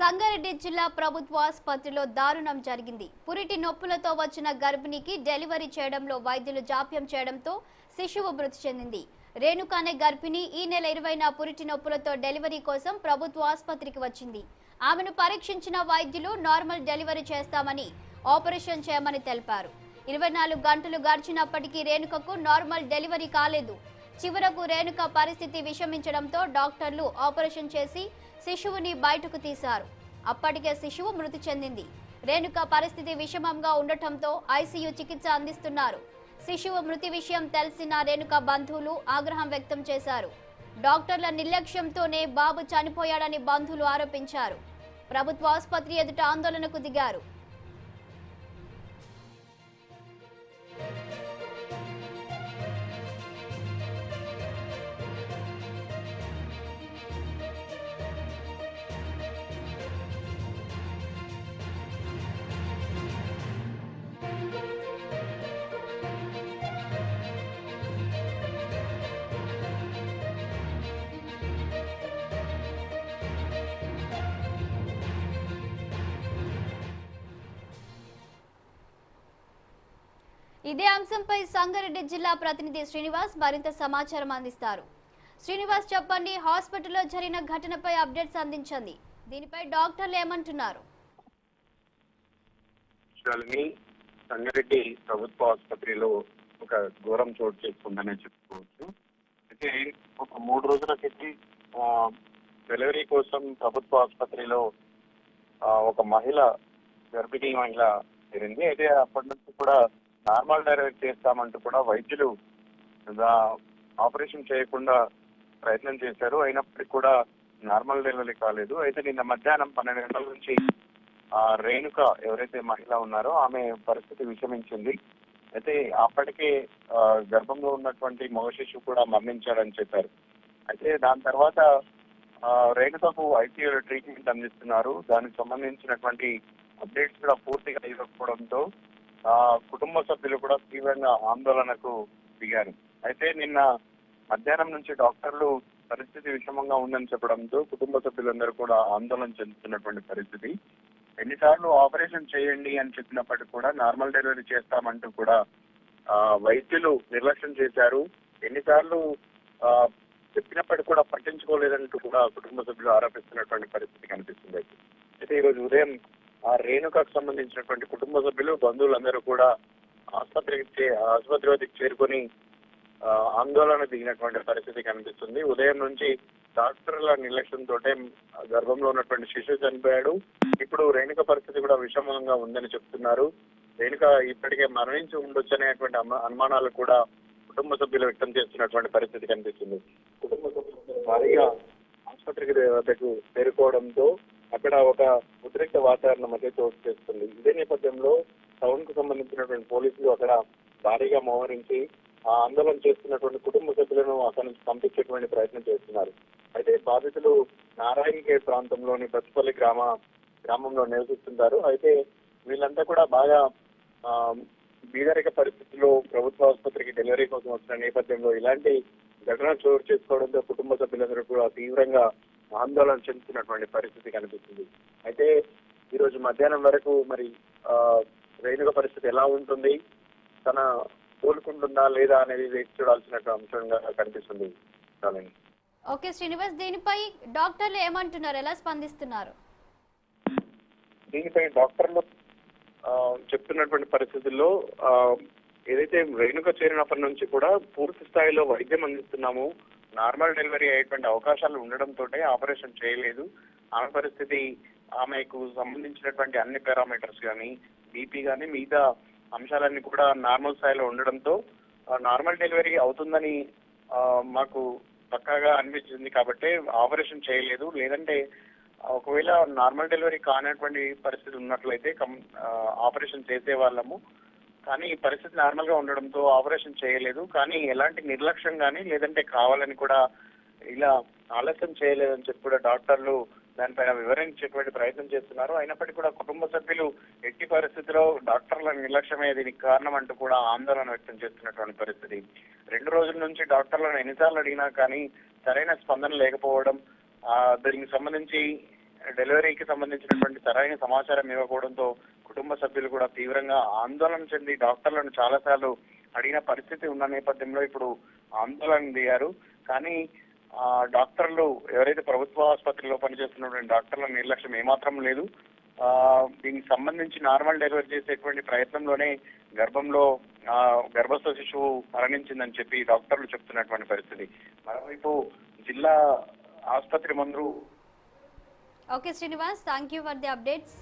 సంగారెడ్డి జిల్లా ప్రభుత్వ ఆసుపత్రిలో దారుణం జరిగింది. పురిటి నొప్పులతో వచ్చిన గర్భిణికి డెలివరీ చేయడంలో వైద్యులు జాప్యం చేయడంతో శిశువు మృతి చెందింది. రేణుక అనే గర్భిణి ఈ నెల ఇరవైన పురిటి నొప్పులతో డెలివరీ కోసం ప్రభుత్వ ఆసుపత్రికి వచ్చింది. ఆమెను పరీక్షించిన వైద్యులు నార్మల్ డెలివరీ చేస్తామని ఆపరేషన్ చేయమని తెలిపారు. ఇరవై నాలుగు గంటలు గడిచినప్పటికీ రేణుకకు నార్మల్ డెలివరీ కాలేదు. చివరకు రేణుక పరిస్థితి విషమించడంతో డాక్టర్లు ఆపరేషన్ చేసి శిశువుని బయటకు తీశారు. అప్పటికే శిశువు మృతి చెందింది. రేణుక పరిస్థితి విషమంగా ఉండటంతో ఐసీయూ చికిత్స అందిస్తున్నారు. శిశువు మృతి విషయం తెలిసిన రేణుక బంధువులు ఆగ్రహం వ్యక్తం చేశారు. డాక్టర్ల నిర్లక్ష్యంతోనే బాబు చనిపోయాడని బంధువులు ఆరోపించారు. ప్రభుత్వ ఆసుపత్రి ఎదుట ఆందోళనకు దిగారు. ఇదే అంశంపై సంగారెడ్డి జిల్లా ప్రతినిధి శ్రీనివాస్ మరింత సమాచారం అందిస్తారు. శ్రీనివాస్ చెప్పండి హాస్పిటల్లో జరిగిన ఘటనపై అప్డేట్స్ అందించండి. దీనిపై డాక్టర్లు ఏమంటున్నారు? సంగారెడ్డి ప్రభుత్వ ఆసుపత్రిలో ఒక ఘోరం చోటు చేసుకుందనే చెప్పుకోవచ్చు. అయితే ఒక మూడు రోజుల క్రితం డెలివరీ కోసం ప్రభుత్వ ఆసుపత్రిలో ఒక మహిళ గర్భిణీ మహిళ జరిగింది అయితే అప్పటి నుంచి కూడా నార్మల్ డైరెక్ట్ చేస్తామంటూ కూడా వైద్యులు ఆపరేషన్ చేయకుండా ప్రయత్నం చేశారు. అయినప్పటికీ కూడా నార్మల్ డెలివరీ కాలేదు. అయితే నిన్న మధ్యాహ్నం పన్నెండు గంటల నుంచి ఆ రేణుక ఎవరైతే మహిళ ఉన్నారో ఆమె పరిస్థితి విషమించింది. అయితే అప్పటికే గర్భంలో ఉన్నటువంటి మగ శిశువు కూడా మరణించాడని చెప్పారు. అయితే దాని తర్వాత రేణుకకు ఐసీయూలో ట్రీట్మెంట్ అందిస్తున్నారు. దానికి సంబంధించినటువంటి అప్డేట్స్ కూడా పూర్తిగా ఇవ్వకపోవడంతో కుటుంబ సభ్యులు కూడా తీవ్రంగా ఆందోళనకు దిగారు. అయితే నిన్న మధ్యాహ్నం నుంచి డాక్టర్లు పరిస్థితి విషమంగా ఉందని చెప్పడంతో కుటుంబ సభ్యులందరూ కూడా ఆందోళన చెందుతున్నటువంటి పరిస్థితి. ఎన్నిసార్లు ఆపరేషన్ చేయండి అని చెప్పినప్పటికీ కూడా నార్మల్ డెలివరీ చేస్తామంటూ కూడా ఆ, వైద్యులు నిర్లక్ష్యం చేశారు. ఎన్నిసార్లు ఆ, చెప్పినప్పటికీ కూడా పట్టించుకోలేదంటూ కూడా కుటుంబ సభ్యులు ఆరోపిస్తున్నటువంటి పరిస్థితి కనిపిస్తుంది. అయితే ఈ రోజు ఉదయం ఆ రేణుకకు సంబంధించినటువంటి కుటుంబ సభ్యులు బంధువులందరూ కూడా ఆసుపత్రికి చే- ఆసుపత్రి వద్దకు చేరుకొని ఆ, ఆందోళన దిగినటువంటి పరిస్థితి కనిపిస్తుంది. ఉదయం నుంచి డాక్టర్ల నిర్లక్ష్యంతో గర్భంలో ఉన్నటువంటి శిశువు చనిపోయాడు. ఇప్పుడు రేణుక పరిస్థితి కూడా విషమంగా ఉందని చెప్తున్నారు. రేణుక ఇప్పటికే మరణించి ఉండొచ్చు అనేటువంటి అనుమానాలు కూడా కుటుంబ సభ్యులు వ్యక్తం చేస్తున్నటువంటి పరిస్థితి కనిపిస్తుంది. కుటుంబ సభ్యులు భారీగా ఆసుపత్రికి వద్దకు చేరుకోవడంతో అక్కడ ఒక ఉద్రిక్త వాతావరణం అయితే చోటు చేస్తుంది ఇదే నేపథ్యంలో టౌన్కు సంబంధించినటువంటి పోలీసులు అక్కడ భారీగా మోహరించి ఆ ఆందోళన చేస్తున్నటువంటి కుటుంబ సభ్యులను అక్కడ నుంచి పంపించేటువంటి ప్రయత్నం చేస్తున్నారు. అయితే బాధితులు నారాయణఖేడ్ ప్రాంతంలోని బతుపల్లి గ్రామ గ్రామంలో నివసిస్తుంటారు. అయితే వీళ్ళంతా కూడా బాగా బీదరిక పరిస్థితుల్లో ప్రభుత్వ ఆసుపత్రికి డెలివరీ కోసం వచ్చిన నేపథ్యంలో ఇలాంటి ఘటన చోటు చేసుకోవడంతో కుటుంబ సభ్యులందరూ కూడా తీవ్రంగా ఆందోళన చెందుతున్నటువంటి పరిస్థితి కనిపిస్తుంది. అయితే ఈ రోజు మధ్యాహ్నం వరకు మరి రేణుక పరిస్థితి ఎలా ఉంటుంది? తన కోలుకుంటుందా లేదా అనేది వేచి చూడాల్సిన అంశంగా కనిపిస్తుంది. ఓకే శ్రీనివాస్ దీనిపై డాక్టర్లు ఏమంటున్నారు? ఎలా స్పందిస్తున్నారు? దీనిపై డాక్టర్లు చెప్తున్నటువంటి పరిస్థితుల్లో ఏదైతే రేణుక చేరినప్పటి నుంచి కూడా పూర్తి స్థాయిలో వైద్యం అందిస్తున్నాము. నార్మల్ డెలివరీ అయ్యేటువంటి అవకాశాలు ఉండడంతో ఆపరేషన్ చేయలేదు. ఆమె పరిస్థితి ఆమెకు సంబంధించినటువంటి అన్ని పారామీటర్స్ కానీ బీపీ కానీ మిగతా అంశాలన్నీ కూడా నార్మల్ స్థాయిలో ఉండడంతో నార్మల్ డెలివరీ అవుతుందని మాకు పక్కాగా అనిపించింది కాబట్టి ఆపరేషన్ చేయలేదు. లేదంటే ఒకవేళ నార్మల్ డెలివరీ కానటువంటి పరిస్థితి ఉన్నట్లయితే కం ఆపరేషన్ చేసే వాళ్ళము కానీ ఈ పరిస్థితి నార్మల్గా ఉండడంతో ఆపరేషన్ చేయలేదు. కానీ ఎలాంటి నిర్లక్ష్యం కానీ లేదంటే కావాలని కూడా ఇలా ఆలస్యం చేయలేదని చెప్పి కూడా డాక్టర్లు దానిపైన వివరించేటువంటి ప్రయత్నం చేస్తున్నారు. అయినప్పటికీ కూడా కుటుంబ సభ్యులు ఎట్టి పరిస్థితిలో డాక్టర్ల నిర్లక్ష్యమే దీనికి కారణం అంటూ కూడా ఆందోళన వ్యక్తం చేస్తున్నటువంటి పరిస్థితి. రెండు రోజుల నుంచి డాక్టర్లను ఎన్నిసార్లు అడిగినా కానీ సరైన స్పందన లేకపోవడం దీనికి సంబంధించి డెలివరీకి సంబంధించినటువంటి సరైన సమాచారం ఇవ్వకపోవడంతో కుటుంబ సభ్యులు కూడా తీవ్రంగా ఆందోళన చెంది డాక్టర్లను చాలాసార్లు అడిగిన పరిస్థితి ఉన్న నేపథ్యంలో ఇప్పుడు ఆందోళన దిగారు. కానీ ఆ డాక్టర్లు ఎవరైతే ప్రభుత్వ ఆసుపత్రిలో పనిచేస్తున్నటువంటి డాక్టర్ల నిర్లక్ష్యం ఏమాత్రం లేదు. ఆ దీనికి సంబంధించి నార్మల్ డెలివరీ చేసేటువంటి ప్రయత్నంలోనే గర్భంలో ఆ గర్భస్థ శిశువు మరణించిందని చెప్పి డాక్టర్లు చెప్తున్నటువంటి పరిస్థితి. మరోవైపు జిల్లా ఆసుపత్రి మందు okay Srinivas. Thank you for the updates.